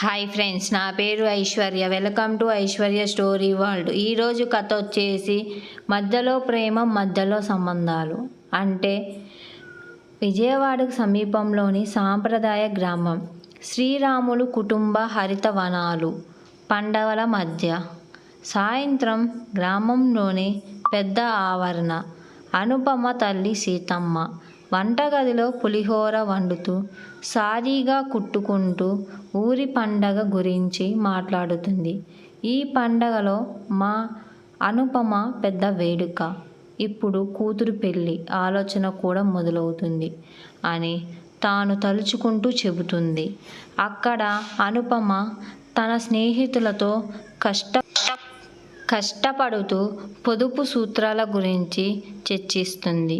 Hi friends నా పేరు Aishwarya. Welcome to Aishwarya story world ఈరోజు కథ వచ్చేసి మధ్యలో ప్రేమ మధ్యలో సంబంధాలు. అంటే విజయవాడకు సమీపంలోని సాంప్రదాయ గ్రామం. శ్రీరాములు కుటుంబ హరిత వనాలు పండవల మధ్య. సాయంత్రం గ్రామంలోని పెద్ద ఆవరణ. అనుపమ తల్లి సీతమ్మ. వంటగదిలో పులిహోర వండుతూ సారీగా కుట్టుకుంటూ ఊరి పండగ గురించి మాట్లాడుతుంది. ఈ పండగలో మా అనుపమ పెద్ద వేడుక. ఇప్పుడు కూతురు పెళ్ళి ఆలోచన కూడా మొదలవుతుంది అని తాను తలుచుకుంటూ చెబుతుంది. అక్కడ అనుపమ తన స్నేహితులతో కష్ట కష్టపడుతూ పొదుపు సూత్రాల గురించి చర్చిస్తుంది.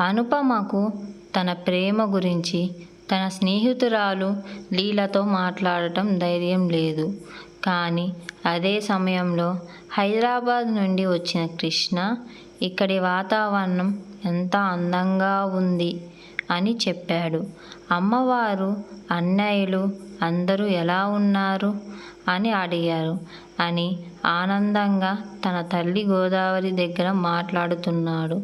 అనుపమకు తన ప్రేమ గురించి తన స్నేహితురాలు లీలతో మాట్లాడటం ధైర్యం లేదు. కానీ అదే సమయంలో హైదరాబాద్ నుండి వచ్చిన కృష్ణ ఇక్కడి వాతావరణం ఎంత అందంగా ఉంది అని చెప్పాడు. అమ్మవారు అన్నయ్యలు అందరూ ఎలా ఉన్నారు అని అడిగారు అని ఆనందంగా తన తల్లి గోదావరి దగ్గర మాట్లాడుతున్నాడు.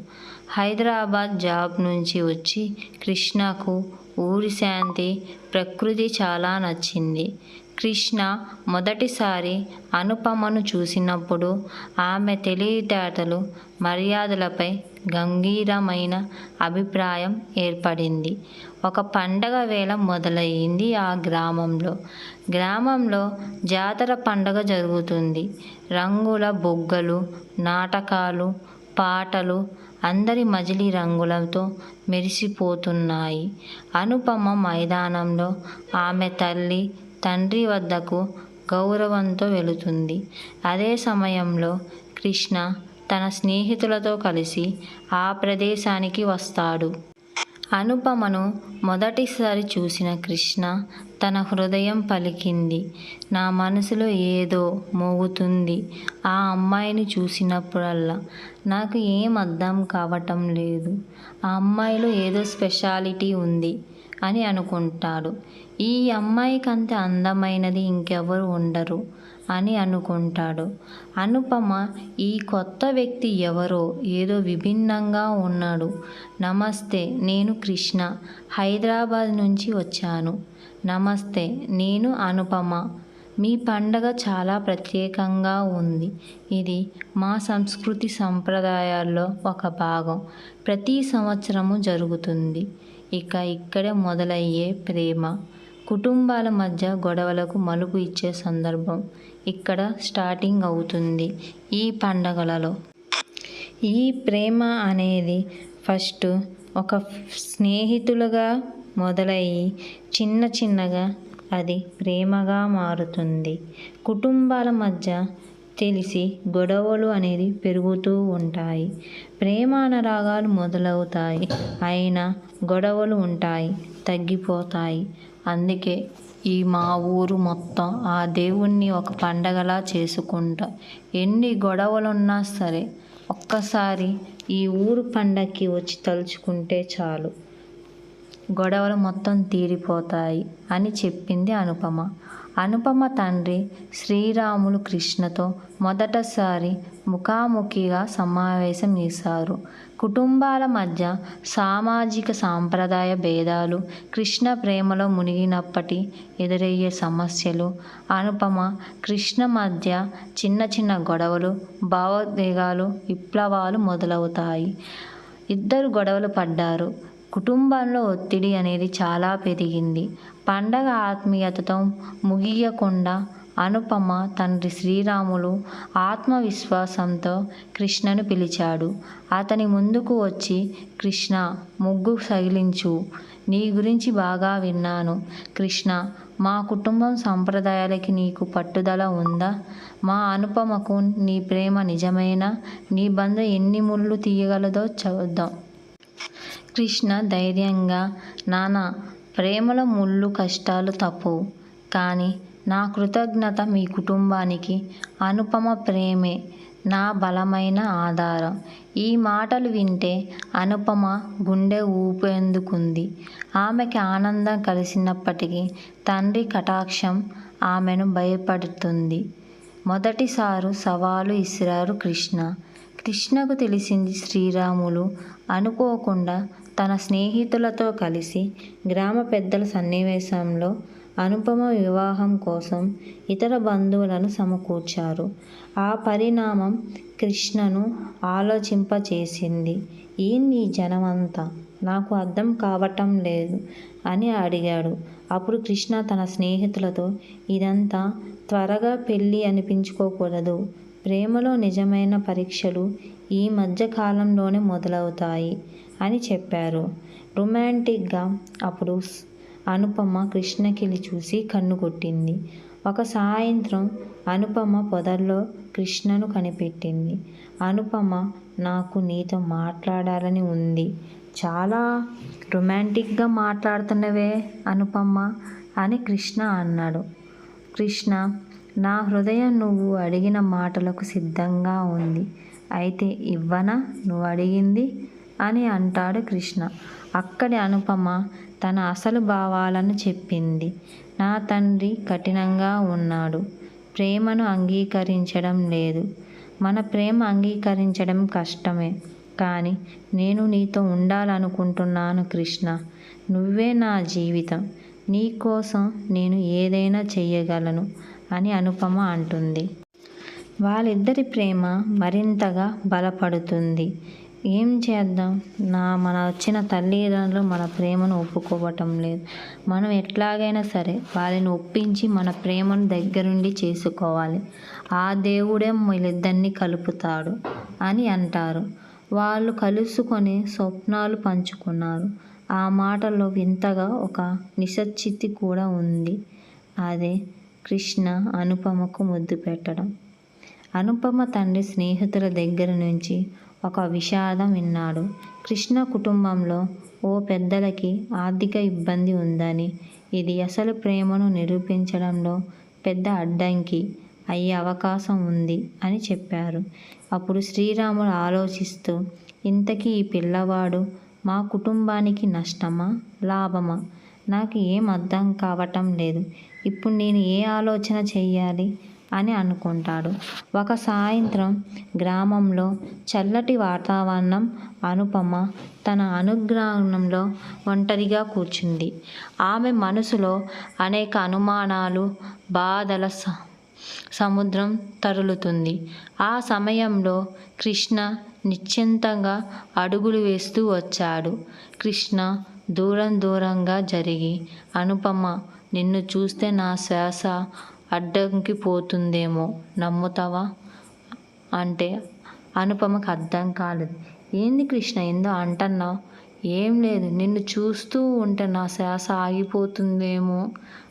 హైదరాబాద్ జాబ్ నుంచి వచ్చి కృష్ణకు ఊరి శాంతి ప్రకృతి చాలా నచ్చింది. కృష్ణ మొదటిసారి అనుపమను చూసినప్పుడు ఆమె తెలివితేటలు మర్యాదలపై గంభీరమైన అభిప్రాయం ఏర్పడింది. ఒక పండగ వేళ మొదలయ్యింది ఆ గ్రామంలో. గ్రామంలో జాతర పండగ జరుగుతుంది. రంగుల బొగ్గలు నాటకాలు పాటలు అందరి మజిలీ రంగులతో మెరిసిపోతున్నాయి. అనుపమ మైదానంలో ఆమె తల్లి తండ్రి వద్దకు గౌరవంతో వెళుతుంది. అదే సమయంలో కృష్ణ తన స్నేహితులతో కలిసి ఆ ప్రదేశానికి వస్తాడు. అనుపమను మొదటిసారి చూసిన కృష్ణ తన హృదయం పలికింది. నా మనసులో ఏదో మోగుతుంది. ఆ అమ్మాయిని చూసినప్పుడల్లా నాకు ఏం అర్థం కావటం లేదు. ఆ అమ్మాయిలో ఏదో స్పెషాలిటీ ఉంది అని అనుకుంటాడు. ఈ అమ్మాయికి అంత అందమైనది ఇంకెవరు ఉండరు అని అనుకుంటాడు. అనుపమ ఈ కొత్త వ్యక్తి ఎవరో ఏదో విభిన్నంగా ఉన్నాడు. నమస్తే నేను కృష్ణ హైదరాబాద్ నుంచి వచ్చాను. నమస్తే నేను అనుపమ. మీ పండగ చాలా ప్రత్యేకంగా ఉంది. ఇది మా సంస్కృతి సంప్రదాయాల్లో ఒక భాగం. ప్రతి సంవత్సరము జరుగుతుంది. ఇక ఇక్కడే మొదలయ్యే ప్రేమ. కుటుంబాల మధ్య గొడవలకు మలుపు ఇచ్చే సందర్భం ఇక్కడ స్టార్టింగ్ అవుతుంది ఈ పండగలలో. ఈ ప్రేమ అనేది ఫస్ట్ ఒక స్నేహితులుగా మొదలయ్యి చిన్న చిన్నగా అది ప్రేమగా మారుతుంది. కుటుంబాల మధ్య తెలిసి గొడవలు అనేది పెరుగుతూ ఉంటాయి. ప్రేమ అనురాగాలు మొదలవుతాయి. అయినా గొడవలు ఉంటాయి తగ్గిపోతాయి. అందుకే ఈ మా ఊరు మొత్తం ఆ దేవుణ్ణి ఒక పండగలా చేసుకుంటా. ఎన్ని గొడవలున్నా సరే ఒక్కసారి ఈ ఊరు పండగకి వచ్చి తలుచుకుంటే చాలు. గొడవలు మొత్తం తీరిపోతాయి అని చెప్పింది అనుపమ. అనుపమ తండ్రి శ్రీరాములు కృష్ణతో మొదటసారి ముఖాముఖిగా సమావేశం చేశారు. కుటుంబాల మధ్య సామాజిక సాంప్రదాయ భేదాలు కృష్ణ ప్రేమలో మునిగినప్పటి ఎదురయ్యే సమస్యలు అనుపమ కృష్ణ మధ్య చిన్న చిన్న గొడవలు భావోద్వేగాలు విప్లవాలు మొదలవుతాయి. ఇద్దరు గొడవలు పడ్డారు. కుటుంబంలో ఒత్తిడి అనేది చాలా పెరిగింది. పండగ ఆత్మీయతతో ముగియకుండా అనుపమ తండ్రి శ్రీరాములు ఆత్మవిశ్వాసంతో కృష్ణను పిలిచాడు. అతని ముందుకు వచ్చి కృష్ణ ముగ్గు సగిలించు. నీ గురించి బాగా విన్నాను. కృష్ణ మా కుటుంబం సంప్రదాయాలకి నీకు పట్టుదల ఉందా? మా అనుపమకు నీ ప్రేమ నిజమేనా? నీ బంధం ఎన్ని ముళ్ళు తీయగలదో చూద్దాం. కృష్ణ ధైర్యంగా నానా ప్రేమలో ముళ్ళు కష్టాలు తప్పవు కానీ నా కృతజ్ఞత మీ కుటుంబానికి అనుపమ ప్రేమే నా బలమైన ఆధారం. ఈ మాటలు వింటే అనుపమ గుండె ఊపేందుకుంది. ఆమెకి ఆనందం కలిసినప్పటికీ తండ్రి కటాక్షం ఆమెను భయపడుతుంది. మొదటిసారు సవాలు ఇసిరారు కృష్ణ. కృష్ణకు తెలిసింది శ్రీరాములు అనుకోకుండా తన స్నేహితులతో కలిసి గ్రామ పెద్దల సన్నివేశంలో అనుపమ వివాహం కోసం ఇతర బంధువులను సమకూర్చారు. ఆ పరిణామం కృష్ణను ఆలోచింపచేసింది. ఏంది ఈ జనమంతా? నాకు అర్థం కావటం లేదు అని అడిగాడు. అప్పుడు కృష్ణ తన స్నేహితులతో ఇదంతా త్వరగా పెళ్ళి అనిపించుకోకూడదు. ప్రేమలో నిజమైన పరీక్షలు ఈ మధ్య కాలంలోనే మొదలవుతాయి అని చెప్పారు. రొమాంటిక్గా అప్పుడు అనుపమ కృష్ణకిలి చూసి కన్ను కొట్టింది ఒక సాయంత్రం అనుపమ పొదల్లో కృష్ణను కనిపెట్టింది. అనుపమ నాకు నీతో మాట్లాడాలని ఉంది. చాలా రొమాంటిక్గా మాట్లాడుతున్నవే అనుపమ అని కృష్ణ అన్నాడు. కృష్ణ నా హృదయం నువ్వు అడిగిన మాటలకు సిద్ధంగా ఉంది. అయితే ఇవ్వనా? నువ్వు అడిగింది అని అంటాడు కృష్ణ. అక్కడి అనుపమ తన అసలు భావాలను చెప్పింది. నా తండ్రి కఠినంగా ఉన్నాడు. ప్రేమను అంగీకరించడం లేదు. మన ప్రేమ అంగీకరించడం కష్టమే. కానీ నేను నీతో ఉండాలనుకుంటున్నాను కృష్ణ. నువ్వే నా జీవితం. నీ కోసం నేను ఏదైనా చెయ్యగలను అని అనుపమ అంటుంది. వాళ్ళిద్దరి ప్రేమ మరింతగా బలపడుతుంది. ఏం చేద్దాం? నా మన వచ్చిన తల్లిదండ్రులు మన ప్రేమను ఒప్పుకోవటం లేదు. మనం ఎట్లాగైనా సరే వాళ్ళని ఒప్పించి మన ప్రేమను దగ్గరుండి చేసుకోవాలి. ఆ దేవుడే వీళ్ళిద్దరిని కలుపుతాడు అని అంటారు. వాళ్ళు కలుసుకొని స్వప్నాలు పంచుకున్నారు. ఆ మాటల్లో వింతగా ఒక నిశ్చితి కూడా ఉంది. అదే కృష్ణ అనుపమకు ముద్దు పెట్టడం. అనుపమ తండ్రి స్నేహితుల దగ్గర నుంచి ఒక విషాదం విన్నాడు. కృష్ణ కుటుంబంలో ఓ పెద్దలకి ఆర్థిక ఇబ్బంది ఉందని ఇది అసలు ప్రేమను నిరూపించడంలో పెద్ద అడ్డంకి అయ్యే అవకాశం ఉంది అని చెప్పారు. అప్పుడు శ్రీరాముడు ఆలోచిస్తూ ఇంతకీ ఈ పిల్లవాడు మా కుటుంబానికి నష్టమా? లాభమా? నాకు ఏం అర్థం కావటం లేదు. ఇప్పుడు నేను ఏ ఆలోచన చెయ్యాలి? అని అనుకుంటాడు. ఒక సాయంత్రం గ్రామంలో చల్లటి వాతావరణం అనుపమ తన అనుగ్రహంలో ఒంటరిగా కూర్చుంది. ఆమె మనసులో అనేక అనుమానాలు బాధల స- సముద్రం తరులుతుంది. ఆ సమయంలో కృష్ణ నిశ్చింతంగా అడుగులు వేస్తూ వచ్చాడు. కృష్ణ దూరం దూరంగా జరిగి అనుపమ నిన్ను చూస్తే నా శ్వాస అడ్డంకిపోతుందేమో నమ్ముతావా? అంటే అనుపమకు అర్థం కాలేదు. ఏంది కృష్ణ ఏందో అంటన్నావు ఏం లేదు నిన్ను చూస్తూ ఉంటే నా శ్వాస ఆగిపోతుందేమో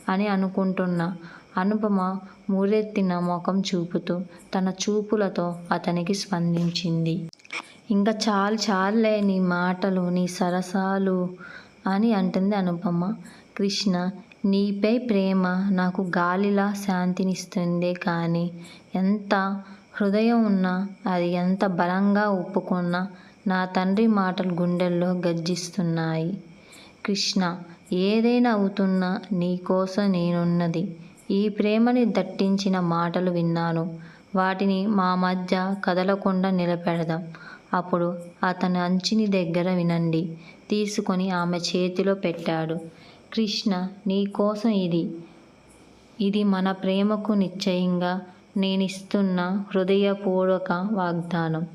అని అనుకుంటున్నా. అనుపమ మూరెత్తిన ముఖం చూపుతూ తన చూపులతో అతనికి స్పందించింది. ఇంకా చాలు చాలులే నీ మాటలు నీ సరసాలు. అని అంటుంది అనుపమ. కృష్ణ నీపై ప్రేమ నాకు గాలిలా శాంతినిస్తుందే కానీ ఎంత హృదయం ఉన్నా అది ఎంత బలంగా ఒప్పుకున్నా నా తండ్రి మాటలు గుండెల్లో గర్జిస్తున్నాయి. కృష్ణ ఏదైనా అవుతున్నా నీకోసం నేనున్నది. ఈ ప్రేమని దట్టించిన మాటలు విన్నాను. వాటిని మా మధ్య కదలకుండా నిలబెడదాం. అప్పుడు అతని అంచిని దగ్గర వినండి. తీసుకొని ఆమె చేతిలో పెట్టాడు. కృష్ణ నీ కోసం ఇది. ఇది మన ప్రేమకు నిశ్చయంగా నేనిస్తున్న హృదయపూర్వక వాగ్దానం.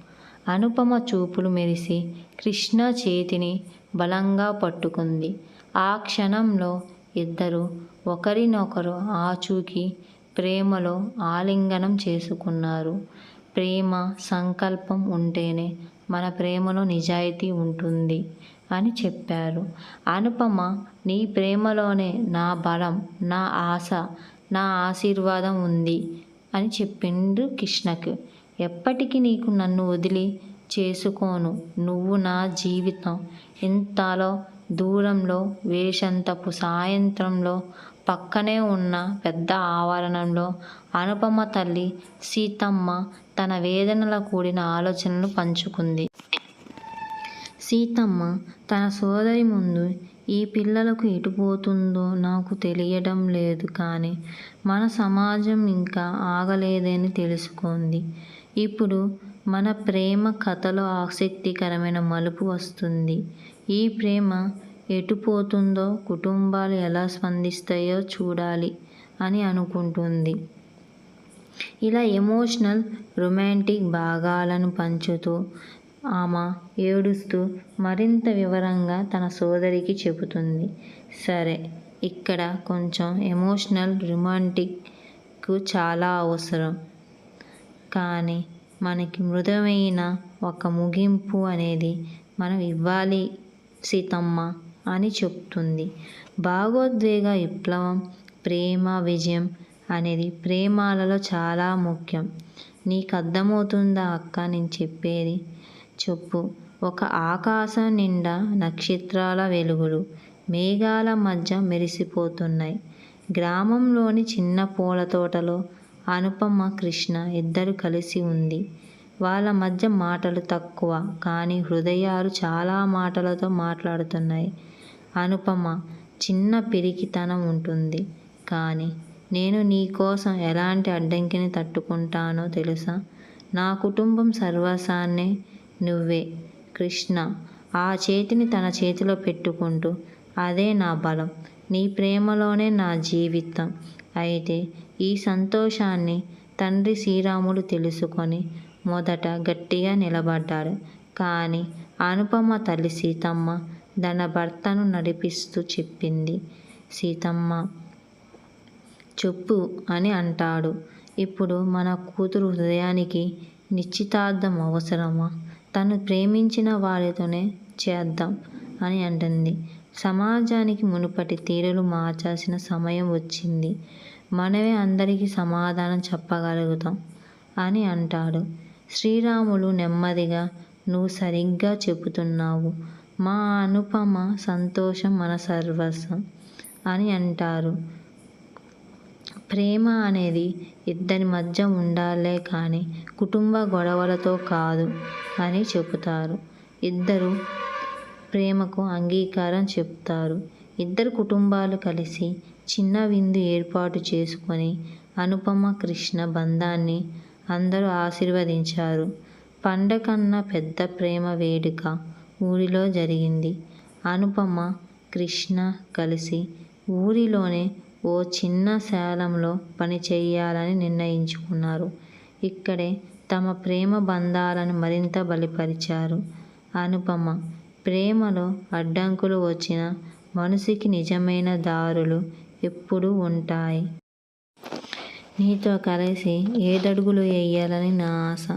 అనుపమ చూపులు మెరిసి కృష్ణ చేతిని బలంగా పట్టుకుంది. ఆ క్షణంలో ఇద్దరు ఒకరినొకరు ఆచూకి ప్రేమలో ఆలింగనం చేసుకున్నారు. ప్రేమ సంకల్పం ఉంటేనే మన ప్రేమలో నిజాయితీ ఉంటుంది అని చెప్పారు. అనుపమ నీ ప్రేమలోనే నా బలం నా ఆశ నా ఆశీర్వాదం ఉంది అని చెప్పిండు కృష్ణకు. ఎప్పటికీ నీకు నన్ను వదిలి చేసుకోను. నువ్వు నా జీవితం. ఇంతలో దూరంలో వేషంతపు సాయంత్రంలో పక్కనే ఉన్న పెద్ద ఆవరణంలో అనుపమ తల్లి సీతమ్మ తన వేదనల కూడిన ఆలోచనలు పంచుకుంది. సీతమ్మ తన సోదరి ముందు ఈ పిల్లలకు ఎటుపోతుందో నాకు తెలియడం లేదు కానీ మన సమాజం ఇంకా ఆగలేదని తెలుసుకుంది. ఇప్పుడు మన ప్రేమ కథలో ఆసక్తికరమైన మలుపు వస్తుంది. ఈ ప్రేమ ఎటు పోతుందో కుటుంబాలు ఎలా స్పందిస్తాయో చూడాలి అని అనుకుంటుంది. ఇలా ఎమోషనల్ రొమాంటిక్ భాగాలను పంచుతూ ఆమె ఏడుస్తూ మరింత వివరంగా తన సోదరికి చెబుతుంది. సరే ఇక్కడ కొంచెం ఎమోషనల్ రొమాంటిక్కు చాలా అవసరం. కానీ మనకి మృదువైన ఒక ముగింపు అనేది మనం ఇవ్వాలి సీతమ్మ అని చెప్తుంది. భావోద్వేగ విప్లవం ప్రేమ విజయం అనేది ప్రేమాలలో చాలా ముఖ్యం. నీకు అర్థమవుతుందా అక్క? నేను చెప్పేది చెప్పు. ఒక ఆకాశం నిండా నక్షత్రాల వెలుగులు మేఘాల మధ్య మెరిసిపోతున్నాయి. గ్రామంలోని చిన్న పూల తోటలో అనుపమ కృష్ణ ఇద్దరు కలిసి ఉంది. వాళ్ళ మధ్య మాటలు తక్కువ కానీ హృదయాలు చాలా మాటలతో మాట్లాడుతున్నాయి. అనుపమ చిన్న పిరికితనం ఉంటుంది. కానీ నేను నీ కోసం ఎలాంటి అడ్డంకిని తట్టుకుంటానో తెలుసా? నా కుటుంబం సర్వసాన్నే నువ్వే కృష్ణ. ఆ చేతిని తన చేతిలో పెట్టుకుంటూ అదే నా బలం. నీ ప్రేమలోనే నా జీవితం. అయితే ఈ సంతోషాన్ని తండ్రి శ్రీరాముడు తెలుసుకొని మొదట గట్టిగా నిలబడ్డాడు కానీ అనుపమ తల్లి సీతమ్మ తన భర్తను నడిపిస్తూ చెప్పింది. సీతమ్మ చెప్పు అని అంటాడు. ఇప్పుడు మన కూతురు హృదయానికి నిశ్చితార్థం అవసరమా? తను ప్రేమించిన వారితోనే చేద్దాం అని అంటుంది. సమాజానికి మునుపటి తీరులు మార్చాల్సిన సమయం వచ్చింది. మనమే అందరికీ సమాధానం చెప్పగలుగుతాం అని అంటాడు. శ్రీరాములు నెమ్మదిగా నువ్వు సరిగ్గా చెబుతున్నావు. మా అనుపమ సంతోషం మన సర్వస్వం అని అంటారు. ప్రేమ అనేది ఇద్దరి మధ్య ఉండాలే కానీ కుటుంబ గొడవలతో కాదు అని చెబుతారు. ఇద్దరు ప్రేమకు అంగీకారం చెప్తారు. ఇద్దరు కుటుంబాలు కలిసి చిన్న విందు ఏర్పాటు చేసుకొని అనుపమ కృష్ణ బంధాన్ని అందరూ ఆశీర్వదించారు. పండకన్న పెద్ద ప్రేమ వేడుక ఊరిలో జరిగింది. అనుపమ కృష్ణ కలిసి ఊరిలోనే ఓ చిన్న శాలంలో పని చేయాలని నిర్ణయించుకున్నారు. ఇక్కడే తమ ప్రేమ బంధాలను మరింత బలిపరిచారు. అనుపమ ప్రేమలో అడ్డంకులు వచ్చిన మనసుకి నిజమైన దారులు ఎప్పుడూ ఉంటాయి. నీతో కలిసి ఏడడుగులు వేయాలని నా ఆశ.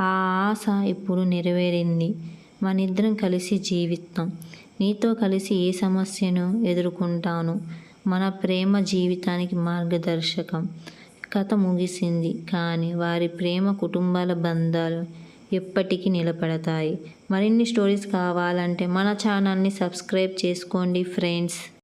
ఆ ఆశ ఇప్పుడు నెరవేరింది. మనిద్దరం కలిసి జీవిస్తాం నీతో కలిసి ఏ సమస్యను ఎదుర్కొంటాను? మన ప్రేమ జీవితానికి మార్గదర్శకం. కథ ముగిసింది. కానీ వారి ప్రేమ కుటుంబాల బంధాలు ఎప్పటికీ నిలబడతాయి. మరిన్ని స్టోరీస్ కావాలంటే మన ఛానల్ని సబ్స్క్రైబ్ చేసుకోండి ఫ్రెండ్స్.